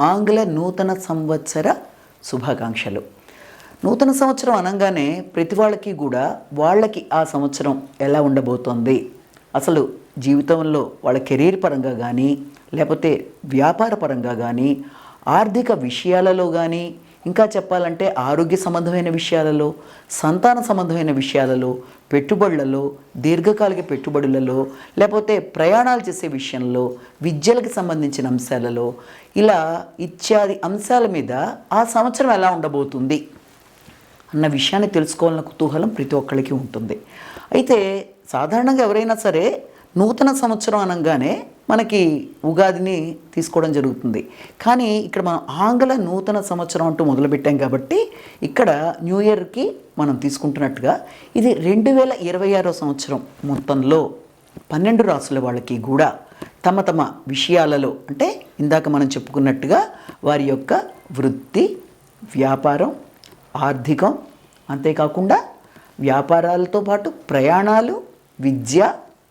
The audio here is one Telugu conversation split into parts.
ఆంగ్ల నూతన సంవత్సర శుభాకాంక్షలు. నూతన సంవత్సరం అనగానే ప్రతి వాళ్ళకి కూడా వాళ్ళకి ఆ సంవత్సరం ఎలా ఉండబోతోంది? అసలు జీవితంలో వాళ్ళ కెరీర్ పరంగా కానీ లేకపోతే వ్యాపార పరంగా కానీ ఆర్థిక విషయాలలో కానీ ఇంకా చెప్పాలంటే ఆరోగ్య సంబంధమైన విషయాలలో సంతాన సంబంధమైన విషయాలలో పెట్టుబడులలో దీర్ఘకాలిక పెట్టుబడులలో లేకపోతే ప్రయాణాలు చేసే విషయంలో విద్యలకు సంబంధించిన అంశాలలో ఇలా ఇత్యాది అంశాల మీద ఆ సంవత్సరం ఎలా ఉండబోతుంది అన్న విషయాన్ని తెలుసుకోవాలన్న కుతూహలం ప్రతి ఒక్కరికి ఉంటుంది. అయితే సాధారణంగా ఎవరైనా సరే నూతన సంవత్సరం అనగానే మనకి ఉగాదిని తీసుకోవడం జరుగుతుంది. కానీ ఇక్కడ మనం ఆంగ్ల నూతన సంవత్సరం అంటూ మొదలుపెట్టాం కాబట్టి ఇక్కడ న్యూ ఇయర్కి మనం తీసుకుంటున్నట్టుగా ఇది రెండు వేల ఇరవై ఆరో సంవత్సరం మొత్తంలో పన్నెండు రాసుల వాళ్ళకి కూడా తమ తమ విషయాలలో అంటే ఇందాక మనం చెప్పుకున్నట్టుగా వారి యొక్క వృత్తి వ్యాపారం ఆర్థికం అంతేకాకుండా వ్యాపారాలతో పాటు ప్రయాణాలు విద్య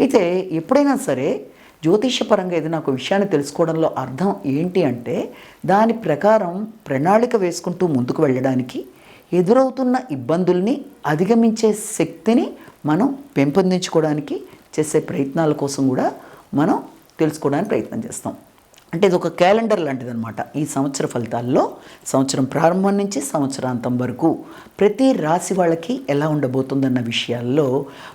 అయితే ఎప్పుడైనా సరే జ్యోతిషపరంగా ఏదైనా ఒక విషయాన్ని తెలుసుకోవడంలో అర్థం ఏంటి అంటే దాని ప్రకారం ప్రణాళిక వేసుకుంటూ ముందుకు వెళ్ళడానికి ఎదురవుతున్న ఇబ్బందుల్ని అధిగమించే శక్తిని మనం పెంపొందించుకోవడానికి చేసే ప్రయత్నాల కోసం కూడా మనం తెలుసుకోవడానికి ప్రయత్నం చేస్తాం. అంటే ఇది ఒక క్యాలెండర్ లాంటిది అనమాట ఈ సంవత్సర ఫలితాల్లో సంవత్సరం ప్రారంభం నుంచి సంవత్సరాంతం వరకు ప్రతి రాశి వాళ్ళకి ఎలా ఉండబోతుందన్న విషయాల్లో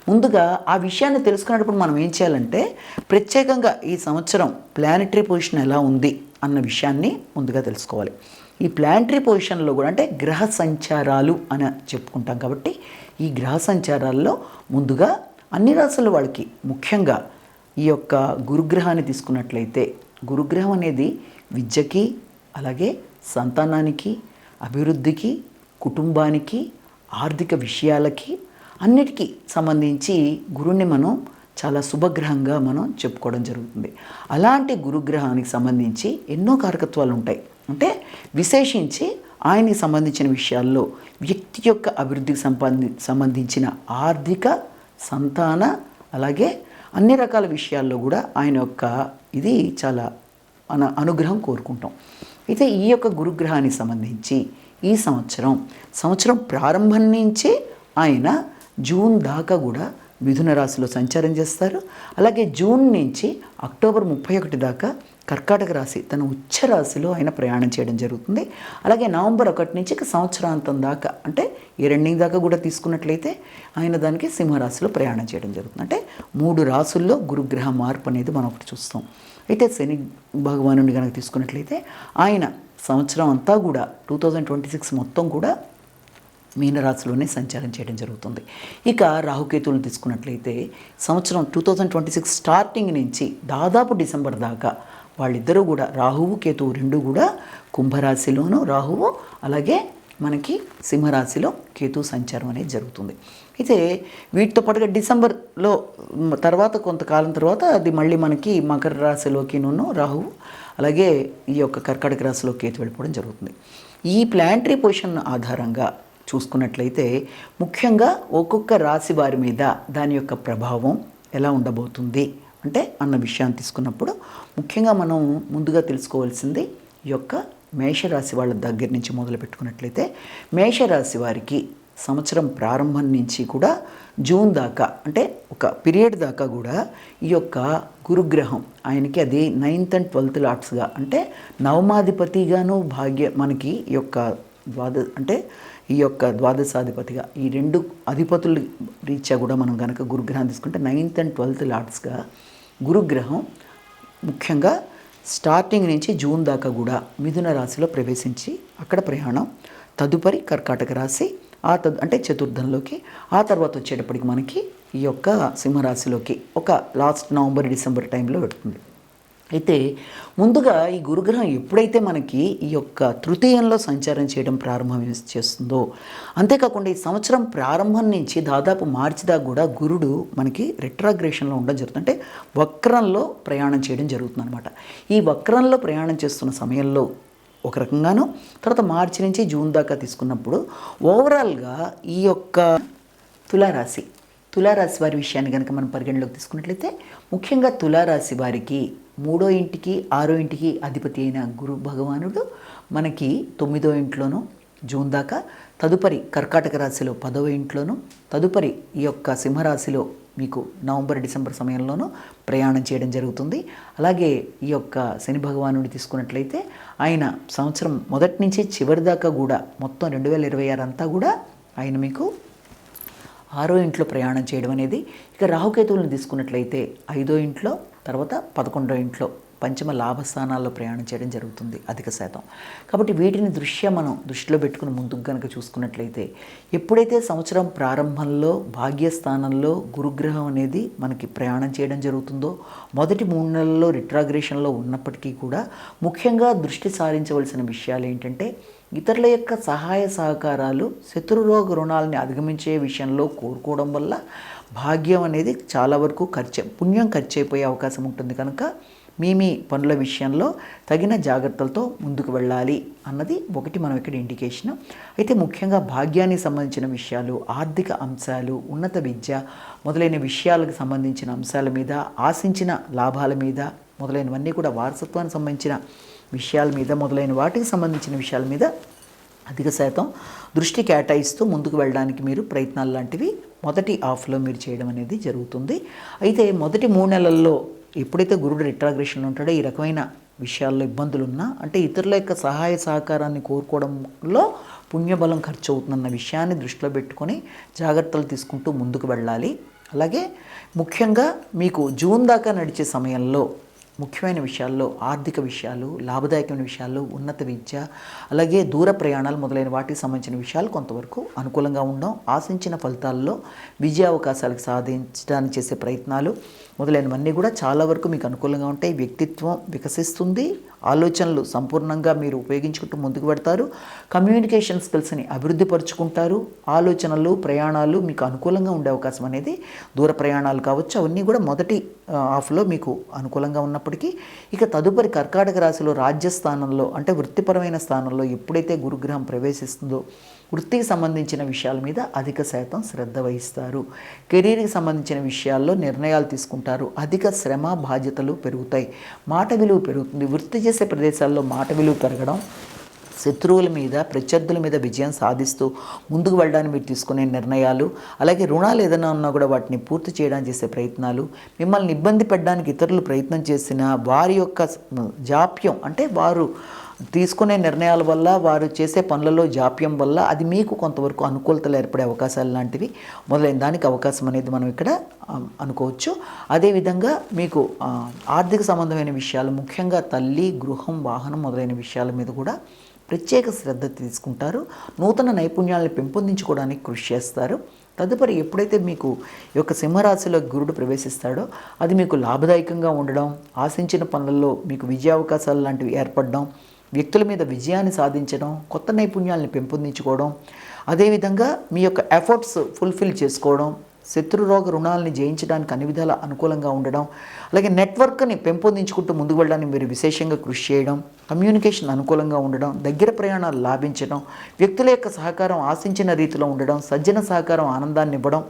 ముందుగా ఆ విషయాన్ని తెలుసుకునేటప్పుడు మనం ఏం చేయాలంటే ప్రత్యేకంగా ఈ సంవత్సరం ప్లానిటరీ పొజిషన్ ఎలా ఉంది అన్న విషయాన్ని ముందుగా తెలుసుకోవాలి. ఈ ప్లానటరీ పొజిషన్లో కూడా అంటే గ్రహ సంచారాలు అని చెప్పుకుంటాం కాబట్టి ఈ గ్రహ సంచారాల్లో ముందుగా అన్ని రాసుల వాళ్ళకి ముఖ్యంగా ఈ యొక్క గురుగ్రహాన్ని తీసుకున్నట్లయితే గురుగ్రహం అనేది విద్యకి అలాగే సంతానానికి అభివృద్ధికి కుటుంబానికి ఆర్థిక విషయాలకి అన్నిటికీ సంబంధించి గురువుని మనం చాలా శుభగ్రహంగా మనం చెప్పుకోవడం జరుగుతుంది. అలాంటి గురుగ్రహానికి సంబంధించి ఎన్నో కారకత్వాలు ఉంటాయి. అంటే విశేషించి ఆయనకి సంబంధించిన విషయాల్లో వ్యక్తి యొక్క అభివృద్ధికి సంబంధి సంబంధించిన ఆర్థిక సంతాన అలాగే అన్ని రకాల విషయాల్లో కూడా ఆయన యొక్క ఇది చాలా మన అనుగ్రహం కోరుకుంటాం. అయితే ఈ యొక్క గురుగ్రహానికి సంబంధించి ఈ సంవత్సరం సంవత్సరం ప్రారంభం నుంచే ఆయన జూన్ దాకా కూడా మిథున రాశిలో సంచారం చేస్తారు. అలాగే జూన్ నుంచి అక్టోబర్ ముప్పై ఒకటి దాకా కర్కాటక రాశి తన ఉచ్చ రాశిలో ఆయన ప్రయాణం చేయడం జరుగుతుంది. అలాగే నవంబర్ ఒకటి నుంచి సంవత్సరాంతం దాకా అంటే ఈ రెండింగ్ దాకా కూడా తీసుకున్నట్లయితే ఆయన దానికి సింహరాశిలో ప్రయాణం చేయడం జరుగుతుంది. అంటే మూడు రాసుల్లో గురుగ్రహ మార్పు అనేది మనం ఒకటి చూస్తాం. అయితే శని భగవానుని కనుక తీసుకున్నట్లయితే ఆయన సంవత్సరం అంతా కూడా టూ థౌజండ్ ట్వంటీ సిక్స్ మొత్తం కూడా మీనరాశిలోనే సంచారం చేయడం జరుగుతుంది. ఇక రాహుకేతువులు తీసుకున్నట్లయితే సంవత్సరం two thousand twenty six starting నుంచి దాదాపు డిసెంబర్ దాకా వాళ్ళిద్దరూ కూడా రాహువు కేతువు రెండు కూడా కుంభరాశిలోను రాహువు అలాగే మనకి సింహరాశిలో కేతు సంచారం అనేది జరుగుతుంది. అయితే వీటితో పాటుగా డిసెంబర్లో తర్వాత కొంతకాలం తర్వాత అది మళ్ళీ మనకి మకర రాశిలోకిను రాహువు అలాగే ఈ యొక్క కర్కాటక రాశిలో కేతు వెళ్ళిపోవడం జరుగుతుంది. ఈ ప్లాంటరీ పొజిషన్ ఆధారంగా చూసుకున్నట్లయితే ముఖ్యంగా ఒక్కొక్క రాశి వారి మీద దాని యొక్క ప్రభావం ఎలా ఉండబోతుంది? అంటే అన్న విషయాన్ని తీసుకున్నప్పుడు ముఖ్యంగా మనం ముందుగా తెలుసుకోవాల్సింది ఈ యొక్క మేషరాశి వాళ్ళ దగ్గర నుంచి మొదలు పెట్టుకున్నట్లయితే మేషరాశి వారికి సంవత్సరం ప్రారంభం నుంచి కూడా జూన్ దాకా అంటే ఒక పీరియడ్ దాకా కూడా ఈ యొక్క గురుగ్రహం ఆయనకి అది నైన్త్ అండ్ ట్వెల్త్ లాట్స్గా అంటే నవమాధిపతిగాను భాగ్య మనకి ఈ యొక్క ద్వాద అంటే ఈ యొక్క ద్వాదశాధిపతిగా ఈ రెండు అధిపతుల రీత్యా కూడా మనం కనుక గురుగ్రహం తీసుకుంటే నైన్త్ అండ్ ట్వెల్త్ లాట్స్గా గురుగ్రహం ముఖ్యంగా స్టార్టింగ్ నుంచి జూన్ దాకా కూడా మిథున రాశిలో ప్రవేశించి అక్కడ ప్రయాణం తదుపరి కర్కాటక రాశి ఆ తదు అంటే చతుర్థంలోకి ఆ తర్వాత వచ్చేటప్పటికి మనకి ఈ యొక్క సింహరాశిలోకి ఒక లాస్ట్ నవంబర్ డిసెంబర్ టైంలో పెడుతుంది అయితే ముందుగా ఈ గురుగ్రహం ఎప్పుడైతే మనకి ఈ యొక్క తృతీయంలో సంచారం చేయడం ప్రారంభం చేస్తుందో అంతేకాకుండా ఈ సంవత్సరం ప్రారంభం నుంచి దాదాపు మార్చి దాకా కూడా గురుడు మనకి రెట్రాగ్రేషన్లో ఉండడం జరుగుతుంది. అంటే వక్రంలో ప్రయాణం చేయడం జరుగుతుంది అనమాట ఈ వక్రంలో ప్రయాణం చేస్తున్న సమయంలో ఒక రకంగాను తర్వాత మార్చి నుంచి జూన్ దాకా తీసుకున్నప్పుడు ఓవరాల్గా ఈ యొక్క తులారాశి తులారాశి వారి విషయాన్ని కనుక మనం పరిగణలోకి తీసుకున్నట్లయితే ముఖ్యంగా తులారాశి వారికి మూడో ఇంటికి ఆరో ఇంటికి అధిపతి అయిన గురు భగవానుడు మనకి తొమ్మిదో ఇంట్లోనూ జూన్ దాకా తదుపరి కర్కాటక రాశిలో పదవ ఇంట్లోనూ తదుపరి ఈ యొక్క సింహరాశిలో మీకు నవంబర్ డిసెంబర్ సమయంలోనూ ప్రయాణం చేయడం జరుగుతుంది. అలాగే ఈ యొక్క శని భగవానుడి తీసుకున్నట్లయితే ఆయన సంవత్సరం మొదటి నుంచి చివరి దాకా కూడా మొత్తం రెండు వేల ఇరవై ఆరు అంతా కూడా ఆయన మీకు ఆరో ఇంట్లో ప్రయాణం చేయడం అనేది ఇక రాహుకేతువులను తీసుకున్నట్లయితే ఐదో ఇంట్లో తర్వాత పదకొండో ఇంట్లో పంచమ లాభస్థానాల్లో ప్రయాణం చేయడం జరుగుతుంది అధిక శాతం. కాబట్టి వీటిని దృశ్య మనం దృష్టిలో పెట్టుకుని ముందుకు కనుక చూసుకున్నట్లయితే ఎప్పుడైతే సంవత్సరం ప్రారంభంలో భాగ్యస్థానంలో గురుగ్రహం అనేది మనకి ప్రయాణం చేయడం జరుగుతుందో మొదటి మూడు నెలల్లో రిట్రాగ్రేషన్లో ఉన్నప్పటికీ కూడా ముఖ్యంగా దృష్టి సారించవలసిన విషయాలు ఏంటంటే ఇతరుల యొక్క సహాయ సహకారాలు శత్రురోగ రుణాలని అధిగమించే విషయంలో కోరుకోవడం వల్ల భాగ్యం అనేది చాలా వరకు ఖర్చు పుణ్యం ఖర్చు అయిపోయే అవకాశం ఉంటుంది కనుక మీ మీ పనుల విషయంలో తగిన జాగ్రత్తలతో ముందుకు వెళ్ళాలి అన్నది ఒకటి మనం ఇక్కడ ఇండికేషన్ అయితే ముఖ్యంగా భాగ్యానికి సంబంధించిన విషయాలు ఆర్థిక అంశాలు ఉన్నత విద్య మొదలైన విషయాలకు సంబంధించిన అంశాల మీద ఆశించిన లాభాల మీద మొదలైనవన్నీ కూడా వారసత్వానికి సంబంధించిన విషయాల మీద మొదలైన వాటికి సంబంధించిన విషయాల మీద అధిక శాతం దృష్టి కేటాయిస్తూ ముందుకు వెళ్ళడానికి మీరు ప్రయత్నాలు లాంటివి మొదటి ఆఫ్లో మీరు చేయడం అనేది జరుగుతుంది. అయితే మొదటి మూడు నెలల్లో ఎప్పుడైతే గురుడు రిట్రాగ్రేషన్ ఉంటాడో ఈ రకమైన విషయాల్లో ఇబ్బందులు ఉన్నా అంటే ఇతరుల యొక్క సహాయ సహకారాన్ని కోరుకోవడంలో పుణ్యబలం ఖర్చు అవుతుందన్న విషయాన్ని దృష్టిలో పెట్టుకొని జాగ్రత్తలు తీసుకుంటూ ముందుకు వెళ్ళాలి. అలాగే ముఖ్యంగా మీకు జూన్ దాకా నడిచే సమయంలో ముఖ్యమైన విషయాల్లో ఆర్థిక విషయాలు లాభదాయకమైన విషయాలు ఉన్నత విద్య అలాగే దూర ప్రయాణాలు మొదలైన వాటికి సంబంధించిన విషయాలు కొంతవరకు అనుకూలంగా ఉండడం ఆశించిన ఫలితాల్లో విజయ అవకాశాలకు సాధించడానికి చేసే ప్రయత్నాలు మొదలైనవన్నీ కూడా చాలా వరకు మీకు అనుకూలంగా ఉంటాయి. వ్యక్తిత్వం వికసిస్తుంది. ఆలోచనలు సంపూర్ణంగా మీరు ఉపయోగించుకుంటూ ముందుకు పెడతారు కమ్యూనికేషన్ స్కిల్స్ని అభివృద్ధి పరుచుకుంటారు. ఆలోచనలు ప్రయాణాలు మీకు అనుకూలంగా ఉండే అవకాశం అనేది దూర ప్రయాణాలు కావచ్చు. అవన్నీ కూడా మొదటి హాఫ్లో మీకు అనుకూలంగా ఉన్నప్పటికీ ఇక తదుపరి కర్కాటక రాశిలో రాజ్యస్థానంలో అంటే వృత్తిపరమైన స్థానంలో ఎప్పుడైతే గురుగ్రహం ప్రవేశిస్తుందో వృత్తికి సంబంధించిన విషయాల మీద అధిక శాతం శ్రద్ధ వహిస్తారు. కెరీర్కి సంబంధించిన విషయాల్లో నిర్ణయాలు తీసుకుంటారు. అధిక శ్రమ బాధ్యతలు పెరుగుతాయి. మాట విలువ పెరుగుతుంది. వృత్తి చేసే ప్రదేశాల్లో మాట విలువ పెరగడం శత్రువుల మీద ప్రత్యర్థుల మీద విజయం సాధిస్తూ ముందుకు వెళ్ళడానికి మీరు తీసుకునే నిర్ణయాలు అలాగే రుణాలు ఏదైనా ఉన్నా కూడా వాటిని పూర్తి చేయడానికి చేసే ప్రయత్నాలు మిమ్మల్ని ఇబ్బంది పెట్టడానికి ఇతరులు ప్రయత్నం చేసిన వారి యొక్క జాప్యం అంటే వారు తీసుకునే నిర్ణయాల వల్ల వారు చేసే పనులలో జాప్యం వల్ల అది మీకు కొంతవరకు అనుకూలతలు ఏర్పడే అవకాశాలు లాంటివి మొదలైన దానికి అవకాశం అనేది మనం ఇక్కడ అనుకోవచ్చు. అదేవిధంగా మీకు ఆర్థిక సంబంధమైన విషయాలు ముఖ్యంగా తల్లి గృహం వాహనం మొదలైన విషయాల మీద కూడా ప్రత్యేక శ్రద్ధ తీసుకుంటారు. నూతన నైపుణ్యాలను పెంపొందించుకోవడానికి కృషి చేస్తారు. తదుపరి ఎప్పుడైతే మీకు ఈ యొక్క సింహరాశిలో గురుడు ప్రవేశిస్తాడో అది మీకు లాభదాయకంగా ఉండడం ఆశించిన పనులలో మీకు విజయావకాశాలు లాంటివి ఏర్పడడం వ్యక్తుల మీద విజయాన్ని సాధించడం కొత్త నైపుణ్యాలను పెంపొందించుకోవడం అదేవిధంగా మీ యొక్క ఎఫర్ట్స్ ఫుల్ఫిల్ చేసుకోవడం శత్రురోగ రుణాలని జయించడానికి అన్ని విధాల అనుకూలంగా ఉండడం అలాగే నెట్వర్క్ని పెంపొందించుకుంటూ ముందుకు వెళ్ళడానికి మీరు విశేషంగా కృషి చేయడం కమ్యూనికేషన్ అనుకూలంగా ఉండడం దగ్గర ప్రయాణాలు లాభించడం వ్యక్తుల యొక్క సహకారం ఆశించిన రీతిలో ఉండడం సజ్జన సహకారం ఆనందాన్ని ఇవ్వడం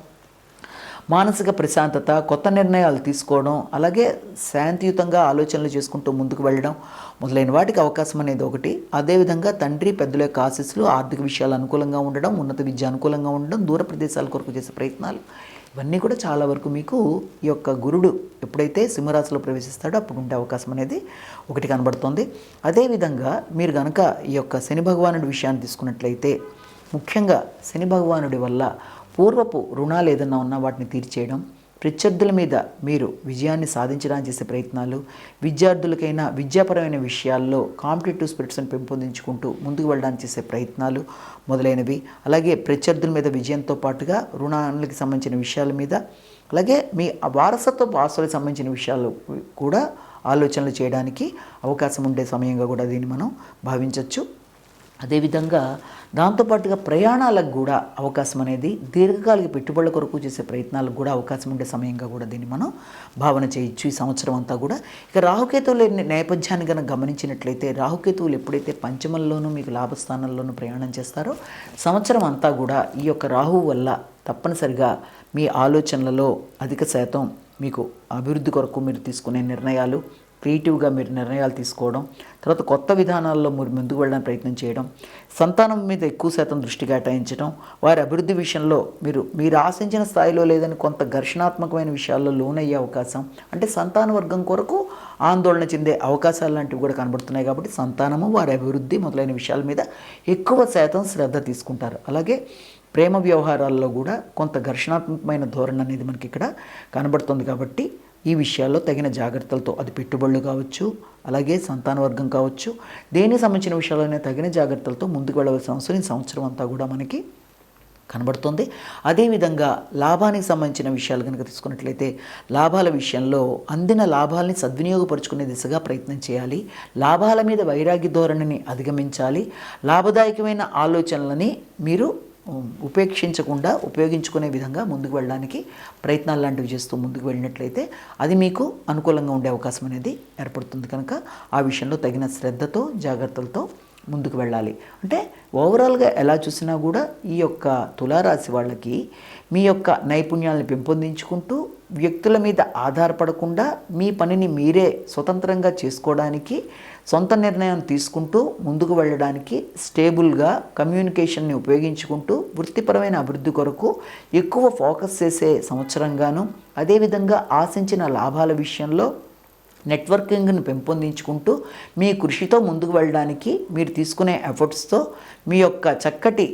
మానసిక ప్రశాంతత కొత్త నిర్ణయాలు తీసుకోవడం అలాగే శాంతియుతంగా ఆలోచనలు చేసుకుంటూ ముందుకు వెళ్ళడం మొదలైన వాటికి అవకాశం అనేది ఒకటి. అదేవిధంగా తండ్రి పెద్దల యొక్క ఆశీస్సులు ఆర్థిక విషయాలు అనుకూలంగా ఉండడం ఉన్నత విద్య అనుకూలంగా ఉండడం దూర ప్రదేశాల కొరకు చేసే ప్రయత్నాలు. ఇవన్నీ కూడా చాలా వరకు మీకు ఈ యొక్క గురుడు ఎప్పుడైతే సింహరాశిలో ప్రవేశిస్తాడో అప్పుడు ఉండే అవకాశం అనేది ఒకటి కనబడుతుంది. అదేవిధంగా మీరు కనుక ఈ యొక్క శని భగవానుడి విషయాన్ని తీసుకున్నట్లయితే ముఖ్యంగా శని భగవానుడి వల్ల పూర్వపు రుణాలు ఏదన్నా ఉన్నా వాటిని తీర్చేయడం ప్రత్యర్థుల మీద మీరు విజయాన్ని సాధించడానికి చేసే ప్రయత్నాలు విద్యార్థులకైనా విద్యాపరమైన విషయాల్లో కాంపిటేటివ్ స్పిరిట్స్ని పెంపొందించుకుంటూ ముందుకు వెళ్ళడానికి చేసే ప్రయత్నాలు మొదలైనవి. అలాగే ప్రత్యర్థుల మీద విజయంతో పాటుగా రుణాలకి సంబంధించిన విషయాల మీద అలాగే మీ వారసత్వ ఆస్తులకు సంబంధించిన విషయాలు కూడా ఆలోచనలు చేయడానికి అవకాశం ఉండే సమయంగా కూడా దీన్ని మనం భావించవచ్చు అదేవిధంగా దాంతోపాటుగా ప్రయాణాలకు కూడా అవకాశం అనేది దీర్ఘకాలిక పెట్టుబడుల కొరకు చేసే ప్రయత్నాలకు కూడా అవకాశం ఉండే సమయంగా కూడా దీన్ని మనం భావన చేయొచ్చు ఈ సంవత్సరం అంతా కూడా. ఇక రాహుకేతువుల నేపథ్యాన్ని కనుక గమనించినట్లయితే రాహుకేతువులు ఎప్పుడైతే పంచమంలోనూ మీకు లాభస్థానంలోనూ ప్రయాణం చేస్తారో సంవత్సరం అంతా కూడా ఈ యొక్క రాహువు వల్ల తప్పనిసరిగా మీ ఆలోచనలలో అధిక శాతం మీకు అభివృద్ధి కొరకు మీరు తీసుకునే నిర్ణయాలు క్రియేటివ్గా మీరు నిర్ణయాలు తీసుకోవడం తర్వాత కొత్త విధానాల్లో మీరు ముందుకు వెళ్ళడానికి ప్రయత్నం చేయడం సంతానం మీద ఎక్కువ శాతం దృష్టి కేటాయించడం వారి అభివృద్ధి విషయంలో మీరు మీరు ఆశించిన స్థాయిలో లేదని కొంత ఘర్షణాత్మకమైన విషయాల్లో లోనయ్యే అవకాశం అంటే సంతాన వర్గం కొరకు ఆందోళన చెందే అవకాశాలు లాంటివి కూడా కనబడుతున్నాయి కాబట్టి సంతానము వారి అభివృద్ధి మొదలైన విషయాల మీద ఎక్కువ శాతం శ్రద్ధ తీసుకుంటారు. అలాగే ప్రేమ వ్యవహారాల్లో కూడా కొంత ఘర్షణాత్మకమైన ధోరణి అనేది మనకి ఇక్కడ కనబడుతుంది కాబట్టి ఈ విషయాల్లో తగిన జాగ్రత్తలతో అది పెట్టుబడులు కావచ్చు అలాగే సంతాన వర్గం కావచ్చు దేనికి సంబంధించిన విషయాల్లోనే తగిన జాగ్రత్తలతో ముందుకు వెళ్ళవలసిన అవసరం ఈ సంవత్సరం అంతా కూడా మనకి కనబడుతుంది. అదేవిధంగా లాభానికి సంబంధించిన విషయాలు కనుక తీసుకున్నట్లయితే లాభాల విషయంలో అందిన లాభాలని సద్వినియోగపరుచుకునే దిశగా ప్రయత్నం చేయాలి. లాభాల మీద వైరాగ్య ధోరణిని అధిగమించాలి. లాభదాయకమైన ఆలోచనలని మీరు ఉపేక్షించకుండా ఉపయోగించుకునే విధంగా ముందుకు వెళ్ళడానికి ప్రయత్నాలు లాంటివి చేస్తూ ముందుకు వెళ్ళినట్లయితే అది మీకు అనుకూలంగా ఉండే అవకాశం అనేది ఏర్పడుతుంది కనుక ఆ విషయంలో తగిన శ్రద్ధతో జాగ్రత్తలతో ముందుకు వెళ్ళాలి. అంటే ఓవరాల్గా ఎలా చూసినా కూడా ఈ యొక్క తులారాశి వాళ్ళకి మీ యొక్క నైపుణ్యాలను పెంపొందించుకుంటూ వ్యక్తుల మీద ఆధారపడకుండా మీ పనిని మీరే స్వతంత్రంగా చేసుకోవడానికి సొంత నిర్ణయం తీసుకుంటూ ముందుకు వెళ్ళడానికి స్టేబుల్గా కమ్యూనికేషన్ని ఉపయోగించుకుంటూ వృత్తిపరమైన అభివృద్ధి కొరకు ఎక్కువ ఫోకస్ చేసే సంవత్సరంగాను అదేవిధంగా ఆశించిన లాభాల విషయంలో నెట్వర్కింగ్ను పెంపొందించుకుంటూ మీ కృషితో ముందుకు వెళ్ళడానికి మీరు తీసుకునే ఎఫర్ట్స్తో మీ యొక్క చక్కటి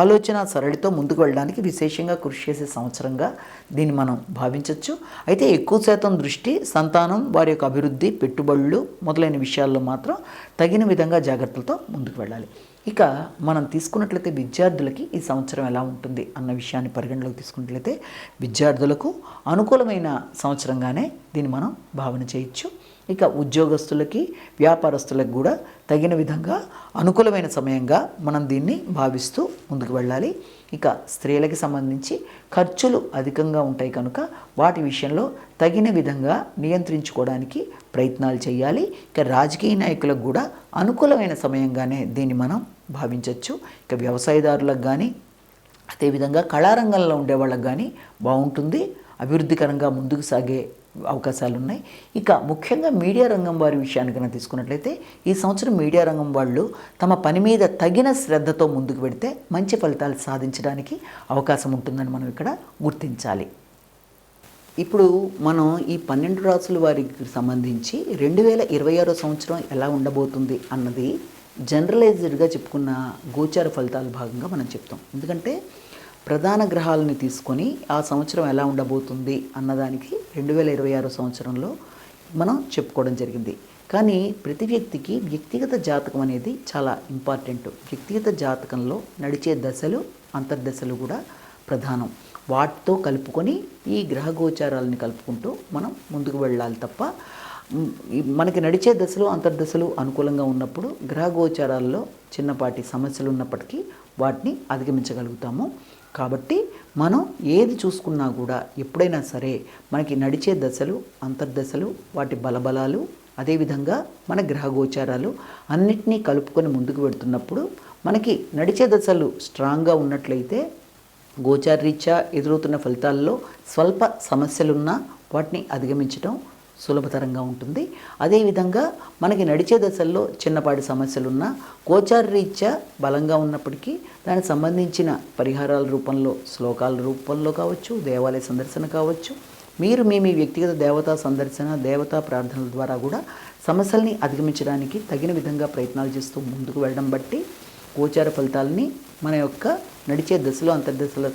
ఆలోచన సరళితో ముందుకు వెళ్ళడానికి విశేషంగా కృషి చేసే సంవత్సరంగా దీన్ని మనం భావించవచ్చు అయితే ఎక్కువ శాతం దృష్టి సంతానం వారి యొక్క అభివృద్ధి పెట్టుబడులు మొదలైన విషయాల్లో మాత్రం తగిన విధంగా జాగ్రత్తలతో ముందుకు వెళ్ళాలి. ఇక మనం తీసుకున్నట్లయితే విద్యార్థులకి ఈ సంవత్సరం ఎలా ఉంటుంది అన్న విషయాన్ని పరిగణలోకి తీసుకున్నట్లయితే విద్యార్థులకు అనుకూలమైన సంవత్సరంగానే దీన్ని మనం భావన చేయొచ్చు. ఇక ఉద్యోగస్తులకి వ్యాపారస్తులకు కూడా తగిన విధంగా అనుకూలమైన సమయంగా మనం దీన్ని భావిస్తూ ముందుకు వెళ్ళాలి. ఇక స్త్రీలకి సంబంధించి ఖర్చులు అధికంగా ఉంటాయి కనుక వాటి విషయంలో తగిన విధంగా నియంత్రించుకోవడానికి ప్రయత్నాలు చేయాలి. ఇక రాజకీయ నాయకులకు కూడా అనుకూలమైన సమయంగానే దీన్ని మనం భావించవచ్చు ఇక వ్యవసాయదారులకు కానీ అదేవిధంగా కళారంగంలో ఉండే వాళ్ళకి కానీ బాగుంటుంది. అభివృద్ధికరంగా ముందుకు సాగే అవకాశాలు ఉన్నాయి ఇక ముఖ్యంగా మీడియా రంగం వారి విషయాన్ని కనుక తీసుకున్నట్లయితే ఈ సంవత్సరం మీడియా రంగం వాళ్ళు తమ పని మీద తగిన శ్రద్ధతో ముందుకు పెడితే మంచి ఫలితాలు సాధించడానికి అవకాశం ఉంటుందని మనం ఇక్కడ గుర్తించాలి. ఇప్పుడు మనం ఈ పన్నెండు రాసుల వారికి సంబంధించి రెండు వేల ఇరవై ఆరో సంవత్సరం ఎలా ఉండబోతుంది అన్నది జనరలైజ్డ్గా చెప్పుకున్న గోచార ఫలితాల భాగంగా మనం చెప్తాం. ఎందుకంటే ప్రధాన గ్రహాలని తీసుకొని ఆ సంవత్సరం ఎలా ఉండబోతుంది అన్నదానికి రెండు వేల ఇరవై ఆరు సంవత్సరంలో మనం చెప్పుకోవడం జరిగింది. కానీ ప్రతి వ్యక్తికి వ్యక్తిగత జాతకం అనేది చాలా ఇంపార్టెంట్. వ్యక్తిగత జాతకంలో నడిచే దశలు అంతర్దశలు కూడా ప్రధానం. వాటితో కలుపుకొని ఈ గ్రహ గోచారాలని కలుపుకుంటూ మనం ముందుకు వెళ్ళాలి తప్ప మనకి నడిచే దశలు అంతర్దశలు అనుకూలంగా ఉన్నప్పుడు గ్రహ గోచారాల్లో చిన్నపాటి సమస్యలు ఉన్నప్పటికీ వాటిని అధిగమించగలుగుతాము. కాబట్టి మనం ఏది చూసుకున్నా కూడా ఎప్పుడైనా సరే మనకి నడిచే దశలు అంతర్దశలు వాటి బలబలాలు అదేవిధంగా మన గ్రహ గోచారాలు అన్నిటినీ కలుపుకొని ముందుకు పెడుతున్నప్పుడు మనకి నడిచే దశలు స్ట్రాంగ్గా ఉన్నట్లయితే గోచారీత్యా ఎదురవుతున్న ఫలితాల్లో స్వల్ప సమస్యలున్నా వాటిని అధిగమించడం సులభతరంగా ఉంటుంది. అదేవిధంగా మనకి నడిచే దశల్లో చిన్నపాటి సమస్యలున్నా గోచారరీత్యా బలంగా ఉన్నప్పటికీ దానికి సంబంధించిన పరిహారాల రూపంలో శ్లోకాల రూపంలో కావచ్చు దేవాలయ సందర్శన కావచ్చు మీరు మీ మీ వ్యక్తిగత దేవతా సందర్శన దేవతా ప్రార్థనల ద్వారా కూడా సమస్యల్ని అధిగమించడానికి తగిన విధంగా ప్రయత్నాలు చేస్తూ ముందుకు వెళ్ళడం బట్టి గోచార ఫలితాలని మన యొక్క నడిచే దశలో అంతర్దశల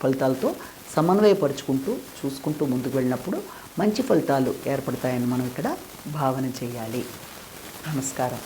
ఫలితాలతో సమన్వయపరుచుకుంటూ చూసుకుంటూ ముందుకు వెళ్ళినప్పుడు మంచి ఫలితాలు ఏర్పడతాయని మనం ఇక్కడ భావన చేయాలి. నమస్కారం.